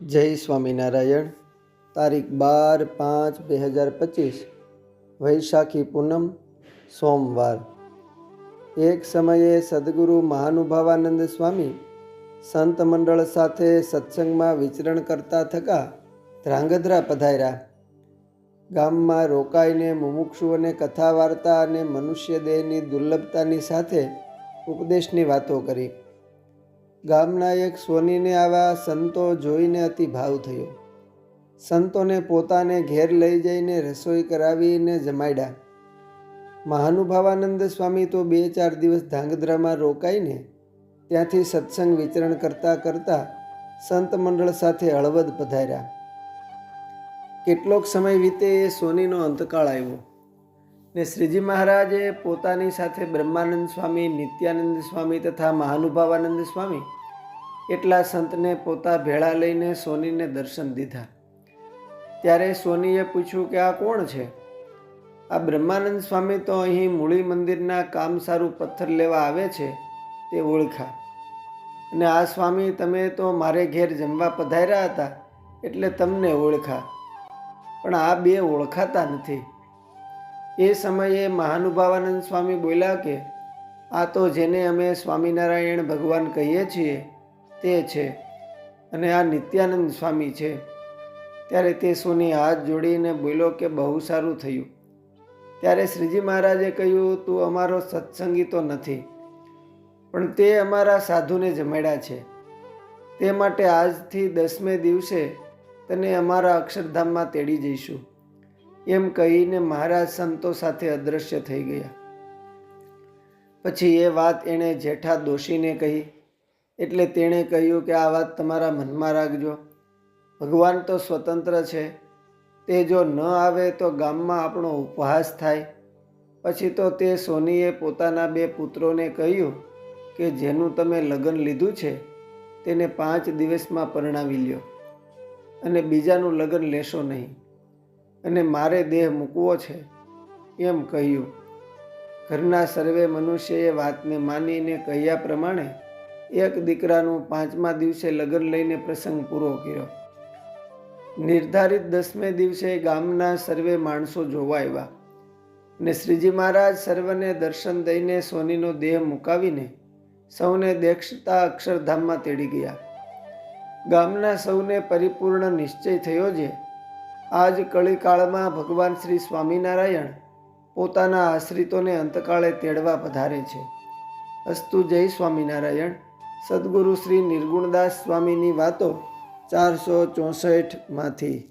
જય સ્વામિનારાયણ. તારીખ બાર પાંચ બે હજાર પચીસ, વૈશાખી પૂનમ, સોમવાર. એક સમયે સદગુરુ મહાનુભાવાનંદ સ્વામી સંત મંડળ સાથે સત્સંગમાં વિચરણ કરતા થકા ધ્રાંગધ્રા પધાર્યા. ગામમાં રોકાઈને મુમુક્ષુઓને કથા વાર્તા અને મનુષ્ય દેહની દુર્લભતાની સાથે ઉપદેશની વાતો કરી. ગામના એક સોનીને આવા સંતો જોઈને અતિ ભાવ થયો. સંતોને પોતાને ઘેર લઈ જઈને રસોઈ કરાવીને જમાડ્યા. મહાનુભાવાનંદ સ્વામી તો બે ચાર દિવસ ધાંગધ્રામાં રોકાઈને ત્યાંથી સત્સંગ વિચરણ કરતા કરતા સંત મંડળ સાથે હળવદ પધાર્યા. કેટલોક સમય વીતે એ સોનીનો અંતકાળ આવ્યો. ને શ્રીજી મહારાજે પોતાની સાથે બ્રહ્માનંદ સ્વામી, નિત્યાનંદ સ્વામી તથા મહાનુભાવાનંદ સ્વામી એટલા સંતને પોતા ભેળા લઈને સોનીને દર્શન દીધા. ત્યારે સોનીએ પૂછ્યું કે આ કોણ છે? આ બ્રહ્માનંદ સ્વામી તો અહીં મૂળી મંદિરના કામ સારું પથ્થર લેવા આવે છે તે ઓળખા. અને આ સ્વામી, તમે તો મારે ઘેર જમવા પધાર્યા હતા એટલે તમને ઓળખા. પણ આ બે ઓળખાતા નથી. એ સમયે મહાનુભાવાનંદ સ્વામી બોલ્યા કે, આ તો જેને અમે સ્વામિનારાયણ ભગવાન કહીએ છીએ, તે છે અને આ નિત્યાનંદ સ્વામી છે. ત્યારે તે સોની હાથ જોડીને બોલ્યો કે, બહુ સારું થયું. ત્યારે શ્રીજી મહારાજે કહ્યું, તું અમારો સત્સંગી તો નથી, પણ તે અમારા સાધુને જમાડ્યા છે. તે માટે આજથી દસમે દિવસે તને અમારા અક્ષરધામમાં તેડી જઈશું. એમ કહીને મહારાજ સંતો સાથે અદૃશ્ય થઈ ગયા. પછી એ વાત એણે જેઠા દોશીને કહી. એટલે તેણે કહ્યું કે આ વાત તમારા મનમાં રાખજો. ભગવાન તો સ્વતંત્ર છે. તે જો ન આવે તો ગામમાં આપણો ઉપહાસ થાય. પછી તો તે સોનીએ પોતાના બે પુત્રોને કહ્યું કે જેનું તમે લગ્ન લીધું છે, તેને પાંચ દિવસમાં પરણાવી લ્યો અને બીજાનું લગ્ન લેશો નહીં. અને મારે દેહ મૂકવો છે. એમ કહ્યું. ઘરના સર્વે મનુષ્યએ વાતને માનીને કહ્યા પ્રમાણે એક દીકરાનું પાંચમા દિવસે લગ્ન લઈને પ્રસંગ પૂરો કર્યો. નિર્ધારિત દસમે દિવસે ગામના સર્વે માણસો જોવા આવ્યા ને શ્રીજી મહારાજ સર્વને દર્શન દઈને સોનીનો દેહ મુકાવીને સૌને દેખતા અક્ષરધામમાં તેડી ગયા. ગામના સૌને પરિપૂર્ણ નિશ્ચય થયો છે આજ કળીકાળમાં ભગવાન શ્રી સ્વામિનારાયણ પોતાના આશ્રિતોને અંતકાળે તેડવા પધારે છે. અસ્તુ જય સ્વામિનારાયણ. સદગુરુ શ્રી નિર્ગુણદાસ સ્વામીની વાતો ચારસો ચોસઠમાંથી